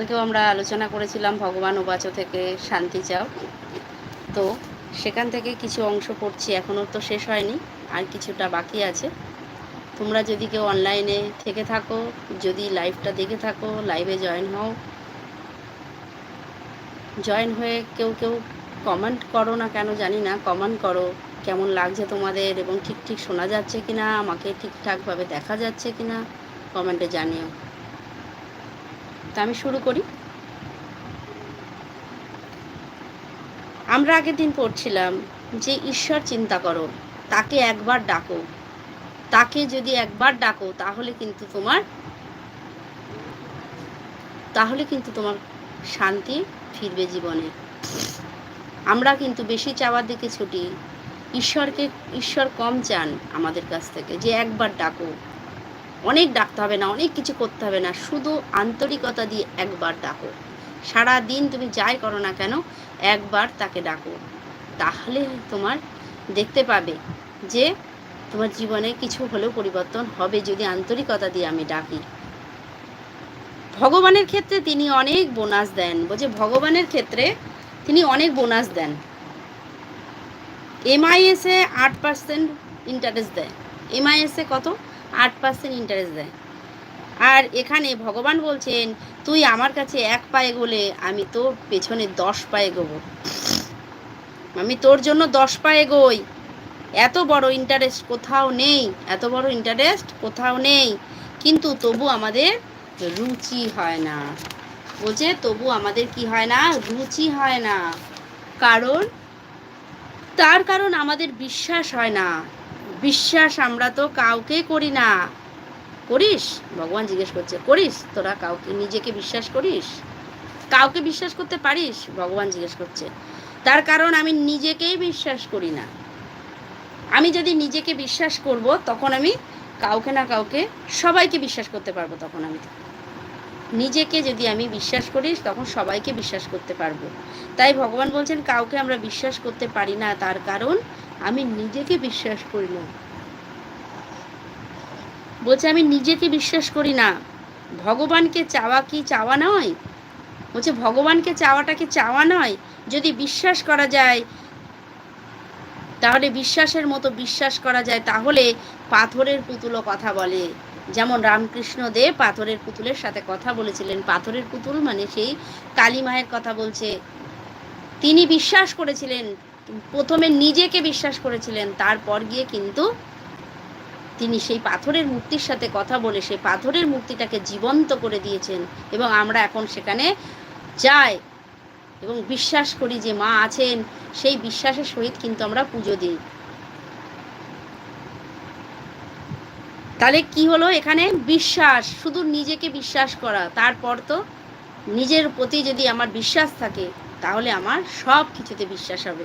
কালকেও আমরা আলোচনা করেছিলাম, ভগবান উবাচ থেকে শান্তি চাও। তো সেখান থেকে কিছু অংশ পড়ছি এখনও তো শেষ হয়নি, আর কিছুটা বাকি আছে। তোমরা যদি কেউ অনলাইনে থেকে থাকো, যদি লাইভটা দেখে থাকো লাইভে জয়েন হও। জয়েন হয়ে কেউ কেউ কমেন্ট করো না কেন জানি না কমেন্ট করো কেমন লাগছে তোমাদের এবং ঠিক ঠিক শোনা যাচ্ছে কি না আমাকে ঠিকঠাকভাবে দেখা যাচ্ছে কি না কমেন্টে জানিও। তা আমি শুরু করি। আমরা আগের দিন পড়ছিলাম যে ঈশ্বর চিন্তা করো, তাকে একবার ডাকো। তাকে যদি একবার ডাকো, তাহলে কিন্তু তোমার, তাহলে কিন্তু তোমার শান্তি ফিরবে জীবনে। আমরা কিন্তু বেশি চাওয়ার দিকে ছুটি। ঈশ্বরকে, ঈশ্বর কম চান আমাদের কাছ থেকে যে একবার ডাকো। অনেক ডাকতে হবে না, অনেক কিছু করতে হবে না, শুধু আন্তরিকতা দিয়ে একবার ডাকো। সারা দিন তুমি যাই করো না কেন, একবার তাকে ডাকো। তাহলে তোমার দেখতে পাবে যে তোমার জীবনে কিছু হলেও পরিবর্তন হবে যদি আন্তরিকতা দিয়ে আমি ডাকি। ভগবানের ক্ষেত্রে তিনি অনেক বোনাস দেন, বলছে ভগবানের ক্ষেত্রে তিনি অনেক বোনাস দেন। এমআইএসে আট পার্সেন্ট ইন্টারেস্ট দেয়। এমআইএসে কত? আট পার্সেন্ট ইন্টারেস্ট দেয়। আর এখানে ভগবান বলছেন, তুই আমার কাছে এক পায়ে গোলে আমি তোর পেছনে দশ পায়ে গোবো। আমি তোর জন্য দশ পায়ে গই। এত বড় ইন্টারেস্ট কোথাও নেই, এত বড় ইন্টারেস্ট কোথাও নেই। কিন্তু তবু আমাদের রুচি হয় না। বলছে, তবু আমাদের কি হয় না? রুচি হয় না। কারণ, তার কারণ আমাদের বিশ্বাস হয় না। বিশ্বাস আমরা তো কাউকে করি না। করিস? ভগবান জিজ্ঞেস করছে, করিস? তোরা কাউকে, নিজেকে বিশ্বাস করিস? কাউকে বিশ্বাস করতে পারিস? ভগবান জিজ্ঞেস করছে। তার কারণ আমি নিজেকেই বিশ্বাস করি না। আমি যদি নিজেকে বিশ্বাস করব, তখন আমি কাউকে না কাউকে, সবাইকে বিশ্বাস করতে পারব তখন আমি। নিজেকে যদি আমি বিশ্বাস করি তখন সবাইকে বিশ্বাস করতে পারব। তাই ভগবান বলছেন, কাউকে আমরা বিশ্বাস করতে পারি না। তার কারণ আমি নিজেকে বিশ্বাস করি না। বলছে, আমি নিজেকে বিশ্বাস করি না। ভগবানকে চাওয়া কি চাওয়া নয়? বলছে, ভগবানকে চাওয়াটা কি চাওয়া নয়? যদি বিশ্বাস করা যায়, তাহলে বিশ্বাসের মতো বিশ্বাস করা যায়, তাহলে পাথরের পুতুলও কথা বলে। যেমন রামকৃষ্ণ দে পাথরের পুতুলের সাথে কথা বলেছিলেন। পাথরের পুতুল মানে সেই কালী মায়ের কথা বলছে। তিনি বিশ্বাস করেছিলেন প্রথমে নিজেকে বিশ্বাস করেছিলেন, তারপর গিয়ে কিন্তু তিনি সেই পাথরের মূর্তির সাথে কথা বলে সেই পাথরের মূর্তিটাকে জীবন্ত করে দিয়েছেন এবং আমরা এখন সেখানে যাই এবং বিশ্বাস করি যে মা আছেন, সেই বিশ্বাসের সহিত কিন্তু আমরা পুজো দিই। তাহলে কি হলো এখানে? বিশ্বাস, শুধু নিজেকে বিশ্বাস করা, তারপর তো নিজের প্রতি যদি আমার বিশ্বাস থাকে, তাহলে আমার সব কিছুতে বিশ্বাস হবে।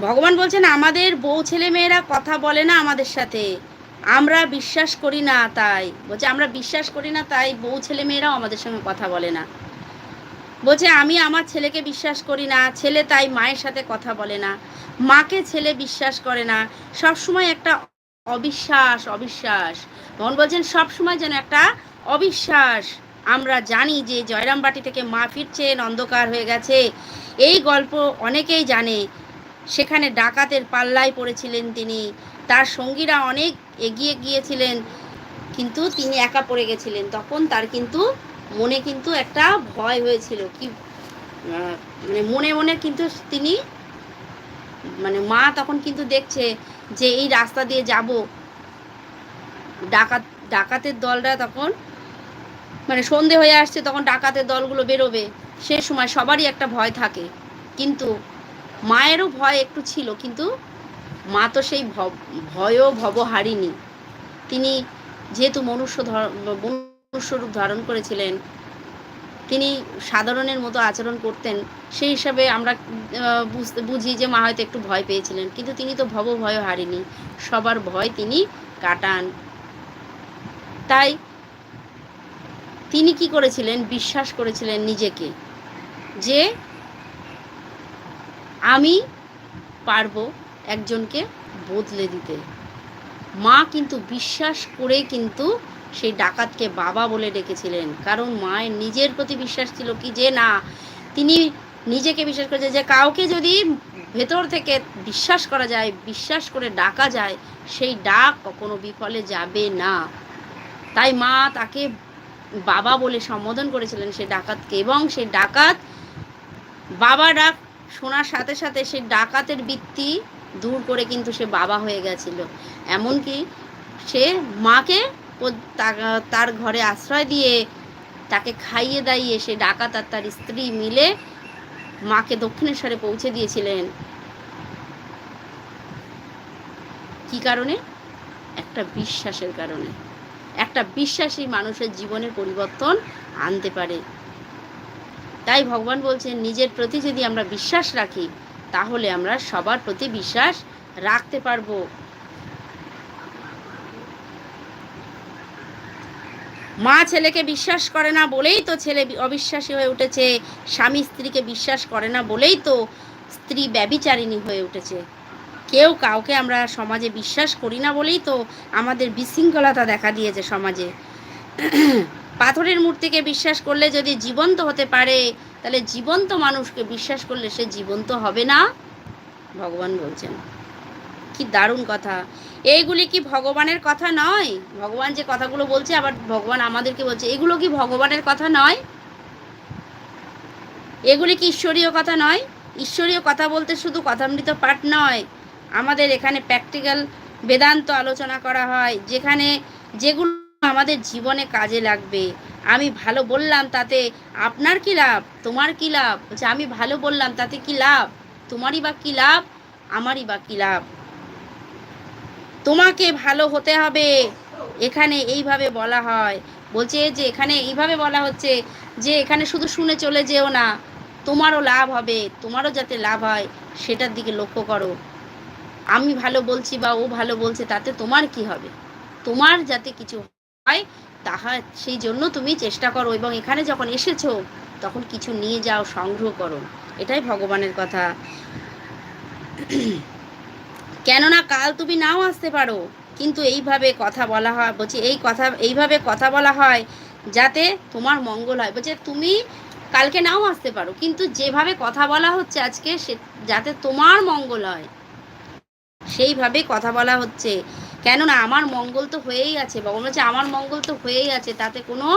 ভগবান বলছেন, আমাদের বউ ছেলে মেয়েরা কথা বলে না আমাদের সাথে। আমরা বিশ্বাস করি না তাই। বলছে, আমরা বিশ্বাস করি না তাই বউ ছেলে মেয়েরাও আমাদের সঙ্গে কথা বলে না। বলছে, আমি আমার ছেলেকে বিশ্বাস করি না, ছেলে তাই মায়ের সাথে কথা বলে না। মাকে ছেলে বিশ্বাস করে না। সব সময় একটা অবিশ্বাস অবিশ্বাস। মোহন বলছেন সব সময় যেন একটা অবিশ্বাস। আমরা জানি যে জয়রামবাটি থেকে মা ফিরছেন, অন্ধকার হয়ে গেছে। এই গল্প অনেকেই জানে। সেখানে ডাকাতের পাল্লায় পড়েছিলেন তিনি। তার সঙ্গীরা অনেক এগিয়ে গিয়েছিলেন, কিন্তু তিনি একা পড়ে গেছিলেন। তখন তার কিন্তু মনে কিন্তু একটা ভয় হয়েছিল কি মানে মনে মনে কিন্তু তিনি মানে মা তখন কিন্তু দেখছে যে এই রাস্তা দিয়ে যাব। ডাকাত, ডাকাতের দলরা তখন মানে সন্ধে হয়ে আসছে তখন ডাকাতের দলগুলো বেরোবে। সে সময় সবারই একটা ভয় থাকে। কিন্তু মায়েরও ভয় একটু ছিল, কিন্তু মা তো সেই ভয়ও ভব হারিনি। তিনি যেহেতু মনুষ্য মনুষ্যরূপ ধারণ করেছিলেন, তিনি সাধারণের মতো আচরণ করতেন, সেই হিসাবে আমরা বুঝতে, বুঝি যে মা হয়তো একটু ভয় পেয়েছিলেন, কিন্তু তিনি তো ভব ভয় হারিনি, সবার ভয় তিনি কাটান। তাই তিনি কি করেছিলেন, বিশ্বাস করেছিলেন নিজেকে, যে আমি পারব একজনকে বদলে দিতে। মা কিন্তু বিশ্বাস করে কিন্তু সেই ডাকাতকে বাবা বলে ডেকেছিলেন। কারণ মায়ের নিজের প্রতি বিশ্বাস ছিল কি যে না, তিনি নিজেকে বিশ্বাস করেছে যে কাউকে যদি ভেতর থেকে বিশ্বাস করা যায়, বিশ্বাস করে ডাকা যায়, সেই ডাক কখনো বিফলে যাবে না। তাই মা তাকে বাবা বলে সম্বোধন করেছিলেন সেই ডাকাতকে এবং সেই ডাকাত বাবা ডাক শোনার সাথে সাথে সে ডাকাতের বৃত্তি দূর করে কিন্তু সে বাবা হয়ে গেছিল। এমনকি সে মাকে তার ঘরে আশ্রয় দিয়ে তাকে খাইয়ে দাইয়ে সে ডাকাত আর তার স্ত্রী মিলে মাকে দক্ষিণেশ্বরে পৌঁছে দিয়েছিলেন। কি কারণে? একটা বিশ্বাসের কারণে। একটা বিশ্বাসী মানুষের জীবনে পরিবর্তন আনতে পারে। তাই ভগবান বলছেন, নিজের প্রতি যদি আমরা বিশ্বাস রাখি, তাহলে আমরা সবার প্রতি বিশ্বাস রাখতে পারব। মা ছেলেকে বিশ্বাস করে না বলেই তো ছেলে অবিশ্বাসী হয়ে উঠেছে, স্বামী স্ত্রীকে বিশ্বাস করে না বলেই তো স্ত্রী ব্যবিচারিণী হয়ে উঠেছে। কেউ কাউকে আমরা সমাজে বিশ্বাস করি না বলেই তো আমাদের বিশৃঙ্খলতা দেখা দিয়েছে সমাজে। পাথরের মূর্তিকে বিশ্বাস করলে যদি জীবন্ত হতে পারে, তাহলে জীবন্ত মানুষকে বিশ্বাস করলে সে জীবন্ত হবে না? ভগবান বলছেন। কি দারুণ কথা। এইগুলি কি ভগবানের কথা নয়? ভগবান যে কথাগুলো বলছে, আবার ভগবান আমাদেরকে বলছে, এগুলো কি ভগবানের কথা নয়? এগুলি কি ঈশ্বরীয় কথা নয়? ঈশ্বরীয় কথা বলতে শুধু কথামৃত পাঠ নয়। আমাদের এখানে প্র্যাকটিক্যাল বেদান্ত আলোচনা করা হয়, যেখানে যেগুলো আমাদের জীবনে কাজে লাগবে। আমি ভালো বললাম, তাতে আপনার কি লাভ? তোমার কি লাভ? বলছে, আমি ভালো বললাম, তাতে কি লাভ? তোমারই বা কি লাভ? আমারই বা কি লাভ? তোমাকে ভালো হতে হবে। এখানে এইভাবে বলা হয়। বলছে যে, এখানে এইভাবে বলা হচ্ছে যে, এখানে শুধু শুনে চলে যেও না। তোমারও লাভ হবে। তোমারও যাতে লাভ হয়, সেটার দিকে লক্ষ্য করো। আমি ভালো বলছি বা ও ভালো বলছে, তাতে তোমার কি হবে? তোমার যাতে কিছু হয় তাহা সেই জন্য তুমি চেষ্টা করো এবং এখানে যখন এসেছ, তখন কিছু নিয়ে যাও, সংগ্রহ করো। এটাই ভগবানের কথা। কেননা কাল তুমি নাও আসতে পারো, কিন্তু এইভাবে কথা বলা হয়, বলছি এই কথা, এইভাবে কথা বলা হয় যাতে তোমার মঙ্গল হয়। বলছে তুমি কালকে নাও আসতে পারো, কিন্তু যেভাবে কথা বলা হচ্ছে আজকে সে, যাতে তোমার মঙ্গল হয়, সেইভাবে কথা বলা হচ্ছে। কেননা আমার মঙ্গল তো হয়েই আছে, ভগবান বলছে আমার মঙ্গল তো হয়েই আছে, তাতে কোনো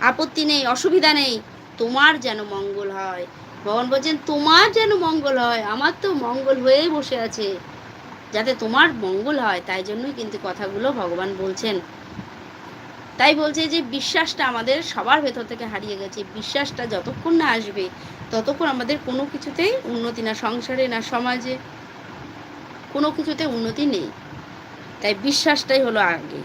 আপত্তি নেই, অসুবিধা নেই, তোমার যেন মঙ্গল হয়। ভগবান বলছেন, তোমার যেন মঙ্গল হয়, আমার তো মঙ্গল হয়েই বসে আছে, যাতে তোমার মঙ্গল হয়, তাই জন্যই কিন্তু কথাগুলো ভগবান বলছেন। তাই বলছে যে বিশ্বাসটা আমাদের সবার ভেতর থেকে হারিয়ে গেছে, বিশ্বাসটা যতক্ষণ না আসবে, ততক্ষণ আমাদের কোনো কিছুতেই উন্নতি না, সংসারে না, সমাজে কোনো কিছুতে উন্নতি নেই। তাই বিশ্বাসটাই হলো আগে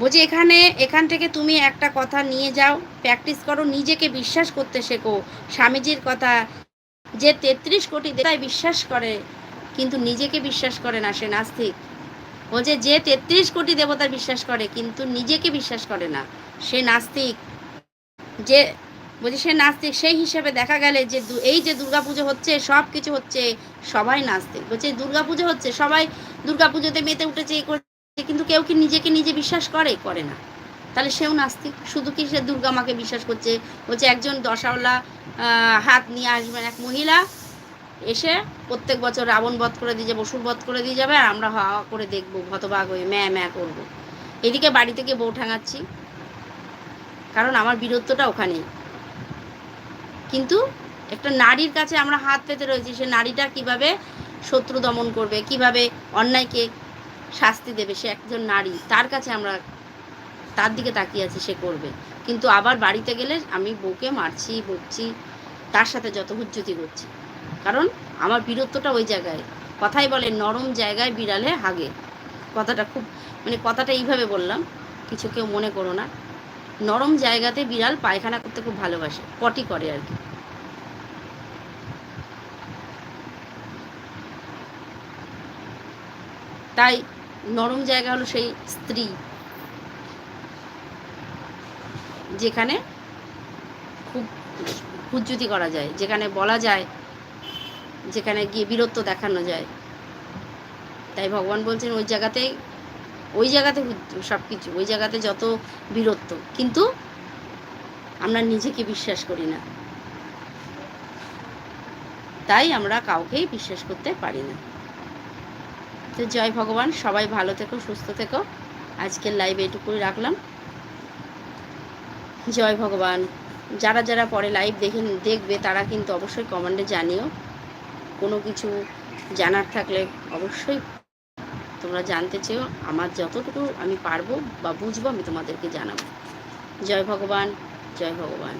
বলছি এখানে, এখান থেকে তুমি একটা কথা নিয়ে যাও, প্র্যাকটিস করো, নিজেকে বিশ্বাস করতে শেখো। স্বামীজির কথা, যে তেত্রিশ কোটি দেবতায় বিশ্বাস করে, কিন্তু নিজেকে বিশ্বাস করে না, সে নাস্তিক। বলছে যে তেত্রিশ কোটি দেবতার বিশ্বাস করে, কিন্তু নিজেকে বিশ্বাস করে না, সে নাস্তিক। যে বলছি, সে নাস্তিক, সেই হিসেবে দেখা গেলে যে এই যে দুর্গাপুজো হচ্ছে সব কিছু হচ্ছে সবাই নাস্তিক। বলছে, দুর্গাপুজো হচ্ছে, সবাই দুর্গাপুজোতে মেতে উঠেছে, এই করছে, কিন্তু কেউ কি নিজেকে নিজে বিশ্বাস করে করে না। তাহলে সেও নাস্তিক, শুধু কি সে দুর্গা মাকে বিশ্বাস করছে? বলছে, একজন দশাওয়ালা হাত নিয়ে আসবেন এক মহিলা, এসে প্রত্যেক বছর রাবণ বধ করে দিয়ে যাবে, অসুর বধ করে দিয়ে যাবে, আর আমরা হাওয়া করে দেখব হতবাগ হয়ে ম্যা ম্যা করব। এদিকে বাড়ি থেকে বউ ঠাঙাচ্ছি কারণ আমার বীরত্বটা ওখানেই। কিন্তু একটা নারীর কাছে আমরা হাত পেতে রয়েছি, সে নারীটা কীভাবে শত্রু দমন করবে, কীভাবে অন্যায়কে শাস্তি দেবে, সে একজন নারী, তার কাছে আমরা তার দিকে তাকিয়ে আছি, সে করবে। কিন্তু আবার বাড়িতে গেলে আমি বউকে মারছি, বকছি, তার সাথে যত হুজ্জতি করছি। কারণ আমার বীরত্বটা ওই জায়গায়। কথাই বলে, নরম জায়গায় বিড়ালে হাগে। কথাটা খুব মানে কথাটা এইভাবে বললাম, কিছু কেউ মনে করো না। নরম জায়গাতে বিড়াল পায়খানা করতে খুব ভালোবাসে, পটি করে আর কি। তাই নরম জায়গা হলো সেই স্ত্রী। যেখানে খুব হুজ্জুতি করা যায়, যেখানে বলা যায়, যেখানে গিয়ে বীরত্ব দেখানো যায়। তাই ভগবান বলছেন, ওই জায়গাতেই ওই জায়গাতে সব কিছু ওই জায়গাতে যত বীরত্ব। কিন্তু আমরা নিজেকে বিশ্বাস করি না। তাই আমরা কাউকেই বিশ্বাস করতে পারি না। তো জয় ভগবান, সবাই ভালো থেকো, সুস্থ থেকো। আজকের লাইভ এটুকুই রাখলাম। জয় ভগবান। যারা যারা পরে লাইভ দেখে দেখবে, তারা কিন্তু অবশ্যই কমেন্টে জানিও। কোনো কিছু জানার থাকলে অবশ্যই তোমরা জানতে চেও। আমার যতটুকু আমি পারব বা বুঝব, আমি তোমাদেরকে জানাব। জয় ভগবান জয় ভগবান।